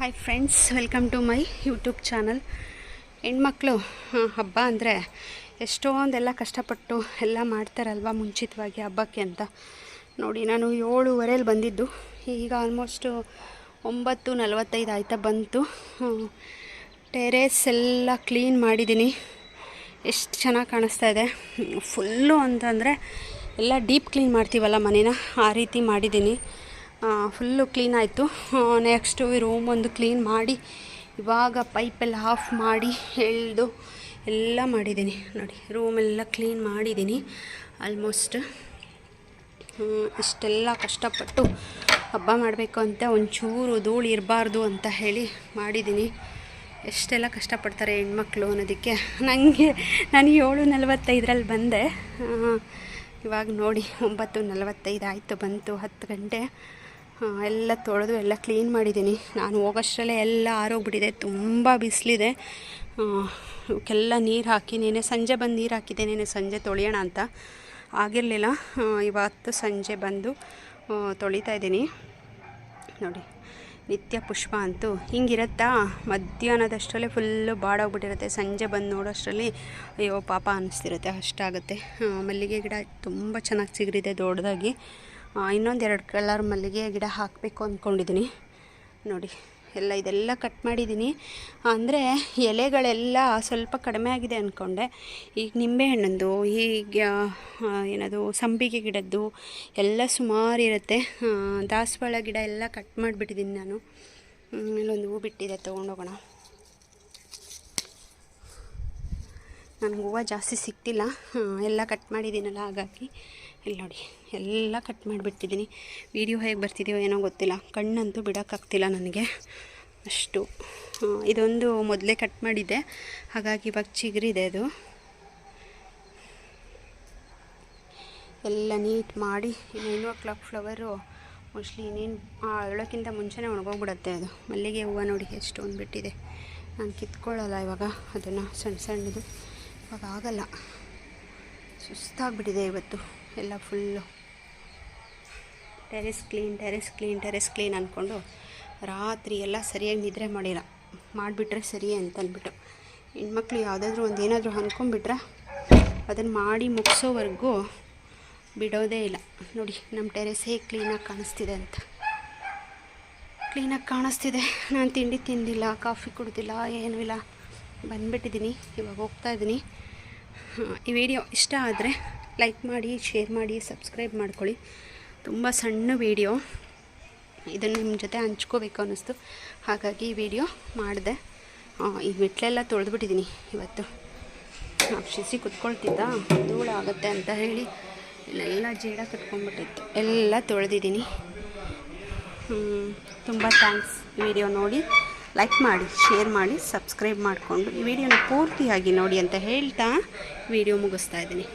Hi friends welcome to my YouTube channel ಹೆಣ್ಮಕ್ಳು ಹಬ್ಬ ಅಂದರೆ ಎಷ್ಟೊಂದೆಲ್ಲ ಕಷ್ಟಪಟ್ಟು ಎಲ್ಲ ಮಾಡ್ತಾರಲ್ವ ಮುಂಚಿತವಾಗಿ ಹಬ್ಬಕ್ಕೆ ಅಂತ. ನೋಡಿ, ನಾನು ಏಳುವರೆಯಲ್ಲಿ ಬಂದಿದ್ದು. ಈಗ ಆಲ್ಮೋಸ್ಟು ಒಂಬತ್ತು ನಲವತ್ತೈದು ಆಯ್ತಾ ಬಂತು. ಟೆರೇಸ್ ಎಲ್ಲ ಕ್ಲೀನ್ ಮಾಡಿದ್ದೀನಿ. ಎಷ್ಟು ಚೆನ್ನಾಗಿ ಕಾಣಿಸ್ತಾ ಇದೆ. ಫುಲ್ಲು ಅಂತಂದರೆ ಎಲ್ಲ ಡೀಪ್ ಕ್ಲೀನ್ ಮಾಡ್ತೀವಲ್ಲ ಮನೇನ? ಆ ರೀತಿ ಮಾಡಿದ್ದೀನಿ. ಫುಲ್ಲು ಕ್ಲೀನ್ ಆಯಿತು. ನೆಕ್ಸ್ಟು ರೂಮ್ ಒಂದು ಕ್ಲೀನ್ ಮಾಡಿ, ಇವಾಗ ಪೈಪೆಲ್ಲ ಆಫ್ ಮಾಡಿ, ಎಳೆದು ಎಲ್ಲ ಮಾಡಿದ್ದೀನಿ. ನೋಡಿ ರೂಮೆಲ್ಲ ಕ್ಲೀನ್ ಮಾಡಿದ್ದೀನಿ ಆಲ್ಮೋಸ್ಟ್ ಇಷ್ಟೆಲ್ಲ ಕಷ್ಟಪಟ್ಟು ಹಬ್ಬ ಮಾಡಬೇಕು ಅಂತ, ಒಂಚೂರು ಧೂಳು ಇರಬಾರ್ದು ಅಂತ ಹೇಳಿ ಮಾಡಿದ್ದೀನಿ. ಎಷ್ಟೆಲ್ಲ ಕಷ್ಟಪಡ್ತಾರೆ ಹೆಣ್ಮಕ್ಳು ಅನ್ನೋದಕ್ಕೆ. ನನಗೆ ನಾನು ಏಳು ನಲವತ್ತೈದರಲ್ಲಿ ಬಂದೆ. ಇವಾಗ ನೋಡಿ, ಒಂಬತ್ತು ನಲವತ್ತೈದು ಆಯಿತು, ಬಂತು ಹತ್ತು ಗಂಟೆ. ಎಲ್ಲ ತೊಳೆದು ಎಲ್ಲ ಕ್ಲೀನ್ ಮಾಡಿದ್ದೀನಿ. ನಾನು ಹೋಗೋಷ್ಟರಲ್ಲೇ ಎಲ್ಲ ಆರೋಗ್ಬಿಟ್ಟಿದೆ, ತುಂಬ ಬಿಸಿಲಿದೆ. ಇವಕ್ಕೆಲ್ಲ ನೀರು ಹಾಕಿ, ನೆನೆ ಸಂಜೆ ಬಂದು ನೀರು ಹಾಕಿದ್ದೆ, ನೆನೆ ಸಂಜೆ ತೊಳೆಯೋಣ ಅಂತ. ಆಗಿರಲಿಲ್ಲ. ಇವತ್ತು ಸಂಜೆ ಬಂದು ತೊಳಿತಾ ಇದ್ದೀನಿ. ನೋಡಿ, ನಿತ್ಯ ಪುಷ್ಪ ಅಂತೂ ಹಿಂಗಿರುತ್ತಾ? ಮಧ್ಯಾಹ್ನದಷ್ಟರಲ್ಲೇ ಫುಲ್ಲು ಬಾಡೋಗ್ಬಿಟ್ಟಿರುತ್ತೆ. ಸಂಜೆ ಬಂದು ನೋಡೋಷ್ಟರಲ್ಲಿ ಅಯ್ಯೋ, ಪಾಪ ಅನ್ನಿಸ್ತಿರುತ್ತೆ ಅಷ್ಟಾಗುತ್ತೆ. ಮಲ್ಲಿಗೆ ಗಿಡ ತುಂಬ ಚೆನ್ನಾಗಿ ಚಿಗುರಿದೆ ದೊಡ್ಡದಾಗಿ ಇನ್ನೊಂದು ಎರಡು ಕಲರ್ ಮಲ್ಲಿಗೆ ಗಿಡ ಹಾಕಬೇಕು ಅಂದ್ಕೊಂಡಿದ್ದೀನಿ ನೋಡಿ ಎಲ್ಲ ಇದೆಲ್ಲ ಕಟ್ ಮಾಡಿದ್ದೀನಿ ಅಂದರೆ ಎಲೆಗಳೆಲ್ಲ ಸ್ವಲ್ಪ ಕಡಿಮೆ ಆಗಿದೆ ಅಂದ್ಕೊಂಡೆ ಈಗ ನಿಂಬೆಹಣ್ಣಂದು ಆ, ಏನದು ಸಂಪಿಗೆ ಗಿಡದ್ದು ಎಲ್ಲ ಸುಮಾರು ಇರುತ್ತೆ. ದಾಸವಾಳ ಗಿಡ ಎಲ್ಲ ಕಟ್ ಮಾಡಿಬಿಟ್ಟಿದ್ದೀನಿ ನಾನು. ಇಲ್ಲೊಂದು ಹೂ ಬಿಟ್ಟಿದೆ ತೊಗೊಂಡೋಗೋಣ. ನನಗೆ ಹೂವು ಜಾಸ್ತಿ ಸಿಕ್ತಿಲ್ಲ ಎಲ್ಲ ಕಟ್ ಮಾಡಿದ್ದೀನಲ್ಲ ಹಾಗಾಗಿ. ಇಲ್ಲಿ ನೋಡಿ, ಎಲ್ಲ ಕಟ್ ಮಾಡಿಬಿಟ್ಟಿದ್ದೀನಿ. ವಿಡಿಯೋ ಹೇಗೆ ಬರ್ತಿದೆಯೋ ಏನೋ ಗೊತ್ತಿಲ್ಲ. ಕಣ್ಣಂತೂ ಬಿಡೋಕ್ಕಾಗ್ತಿಲ್ಲ ನನಗೆ. ಅಷ್ಟು. ಇದೊಂದು ಮೊದಲೇ ಕಟ್ ಮಾಡಿದ್ದೆ. ಹಾಗಾಗಿ ಇವಾಗ ಚಿಗುರಿದೆ ಅದು. ಎಲ್ಲ ನೀಟ್ ಮಾಡಿ nine o'clock flower mostly ಇನ್ನೇನು ಹೇಳೋಕ್ಕಿಂತ ಮುಂಚೆನೇ ಒಣಗೋಗ್ಬಿಡತ್ತೆ ಅದು. ಮಲ್ಲಿಗೆ ಹೂವು ನೋಡಿ, ಎಷ್ಟು ಬಿಟ್ಟಿದೆ ನಾನು ಕಿತ್ಕೊಳ್ಳಲ್ಲ ಇವಾಗ ಅದನ್ನು ಸಣ್ಣ ಸಣ್ಣದು. ಇವಾಗ ಆಗಲ್ಲ. ಸುಸ್ತಾಗ್ಬಿಟ್ಟಿದೆ ಇವತ್ತು. ಎಲ್ಲ full. Terrace clean terrace clean terrace clean ಅಂದ್ಕೊಂಡು ರಾತ್ರಿ ಎಲ್ಲ ಸರಿಯಾಗಿ ನಿದ್ರೆ ಮಾಡಿಲ್ಲ. ಮಾಡಿಬಿಟ್ರೆ ಸರಿ ಅಂತ ಅಂದ್ಬಿಟ್ಟು ಹೆಣ್ಮಕ್ಳು ಯಾವುದಾದ್ರೂ ಒಂದು ಏನಾದರೂ ಅಂದ್ಕೊಂಬಿಟ್ರೆ ಅದನ್ನು ಮಾಡಿ ಮುಗಿಸೋವರೆಗೂ ಬಿಡೋದೇ ಇಲ್ಲ. ನೋಡಿ ನಮ್ಮ ಟೆರೆಸ್ ಹೇಗೆ ಕ್ಲೀನಾಗಿ ಕಾಣಿಸ್ತಿದೆ ಅಂತ. ಕ್ಲೀನಾಗಿ ಕಾಣಿಸ್ತಿದೆ. ನಾನು ತಿಂಡಿ ತಿಂದಿಲ್ಲ, ಕಾಫಿ ಕುಡ್ದಿಲ್ಲ, ಏನೂ ಇಲ್ಲ. ಬಂದುಬಿಟ್ಟಿದ್ದೀನಿ ಇವಾಗ ಹೋಗ್ತಾ ಇದ್ದೀನಿ ಈ ವಿಡಿಯೋ ಇಷ್ಟ ಆದರೆ ಲೈಕ್ ಮಾಡಿ, ಶೇರ್ ಮಾಡಿ, ಸಬ್ಸ್ಕ್ರೈಬ್ ಮಾಡ್ಕೊಳ್ಳಿ. ತುಂಬ ಸಣ್ಣ ವಿಡಿಯೋ. ಇದನ್ನು ನಿಮ್ಮ ಜೊತೆ ಹಂಚ್ಕೋಬೇಕು ಅನ್ನಿಸ್ತು. ಹಾಗಾಗಿ ಈ ವಿಡಿಯೋ ಮಾಡಿದೆ. ಈ ಮೆಟ್ಲೆಲ್ಲ ತೊಳೆದ್ಬಿಟ್ಟಿದ್ದೀನಿ ಇವತ್ತು. ಶಿಸಿ ಕುತ್ಕೊಳ್ತಿದ್ದ, ಧೂಳು ಆಗುತ್ತೆ ಅಂತ ಹೇಳಿ ಇಲ್ಲೆಲ್ಲ ಜೇಡ ಕಟ್ಕೊಂಡ್ಬಿಟ್ಟಿತ್ತು. ಎಲ್ಲ ತೊಳೆದಿದ್ದೀನಿ ತುಂಬ ಥ್ಯಾಂಕ್ಸ್. ವಿಡಿಯೋ ನೋಡಿ, ಲೈಕ್ ಮಾಡಿ, ಶೇರ್ ಮಾಡಿ, ಸಬ್ಸ್ಕ್ರೈಬ್ ಮಾಡಿಕೊಂಡು, ಈ ವಿಡಿಯೋನ ಪೂರ್ತಿಯಾಗಿ ನೋಡಿ ಅಂತ ಹೇಳ್ತಾ ವಿಡಿಯೋ ಮುಗಿಸ್ತಾ ಇದ್ದೀನಿ.